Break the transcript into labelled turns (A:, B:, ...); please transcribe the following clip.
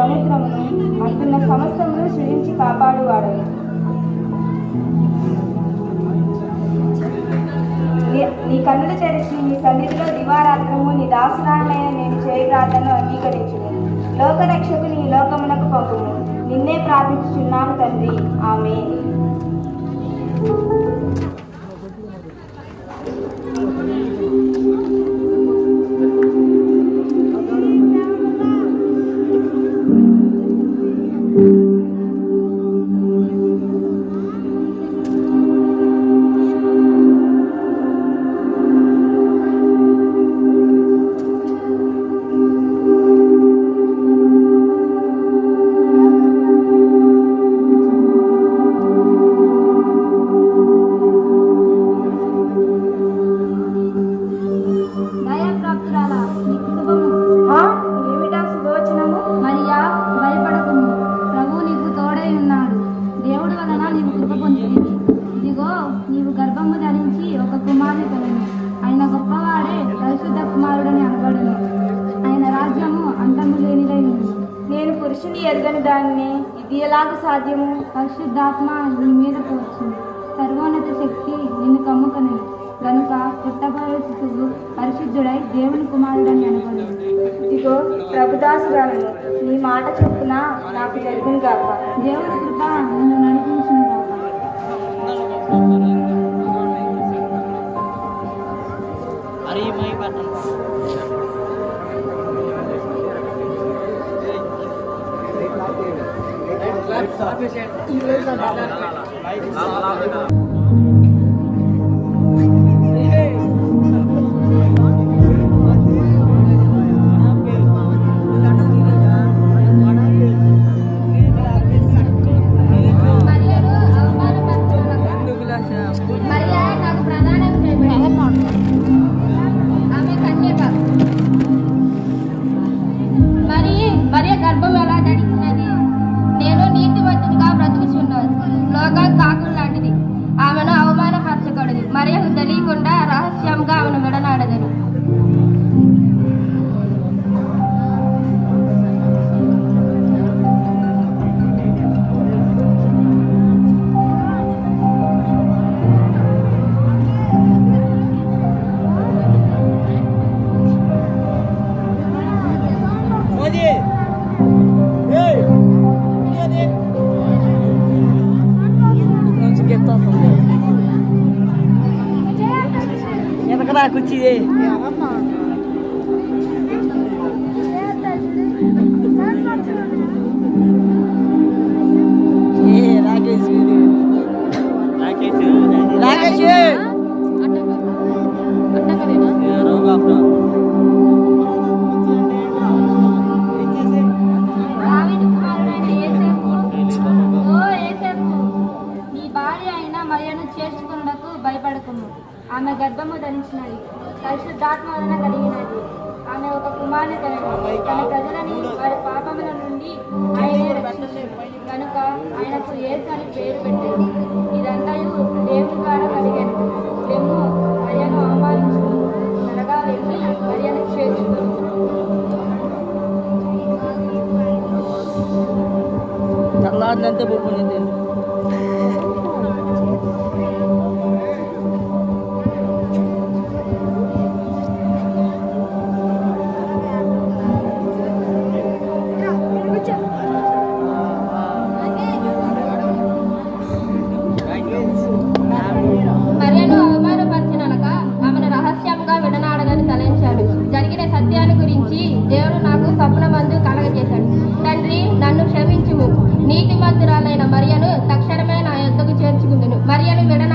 A: సముద్రమును అంటున్న సమస్తమును సృజించి కాపాడువాడు. నీ- నీ కన్నులు తెరిచి నీ సన్నిధిలో దివారాత్రము నీ దాసురాలైన నేను చేయి ప్రార్థనను అంగీకరించును లోకరక్షకు నీ లోకమునకు పంపును నిన్నే ప్రార్థించుచున్నాను తండ్రి. ఆమె నేను పురుషుని ఎరగని దాన్ని ఇది ఎలాగ సాధ్యము
B: పరిశుద్ధాత్మ నీ మీద వచ్చింది సర్వోన్నత శక్తి నిన్ను కమ్ముకని కనుక పుట్టబోయే పరిశుద్ధుడై దేవుని కుమారుడని అనుకోను.
A: ఇదిగో ప్రభుదాసురాలను నీ మాట చొప్పున నాకు జరుగును కాక
B: దేవుని కృప నిన్ను నడిపించును
C: 啊，这些，你来一个，来
B: 一个，来一个，来一个。করছি রে భయపడకుము ఆమె గర్భము ధరించినది. పరిశుద్ధాత్మ వలన కలిగినది. ఆమె ఒక కుమారుని కలదు తన ప్రజలని వారి పాపముల నుండి ఆయన కనుక ఆయనకు ఏసు అని పేరు పెట్టేది ఇదంతా దేవుని ద్వారా కలిగాను. మేము మరియను అవమానించు త్వరగా వెళ్ళి మరియను చేర్చుకుని
C: Terlalu
B: తపనమందు కలగజేశాడు. తండ్రి నన్ను క్షమించుము. నీతిమంతురాలైన మరియను తక్షణమే నా యొక్కకు చేర్చుకుందును. మరియను విడ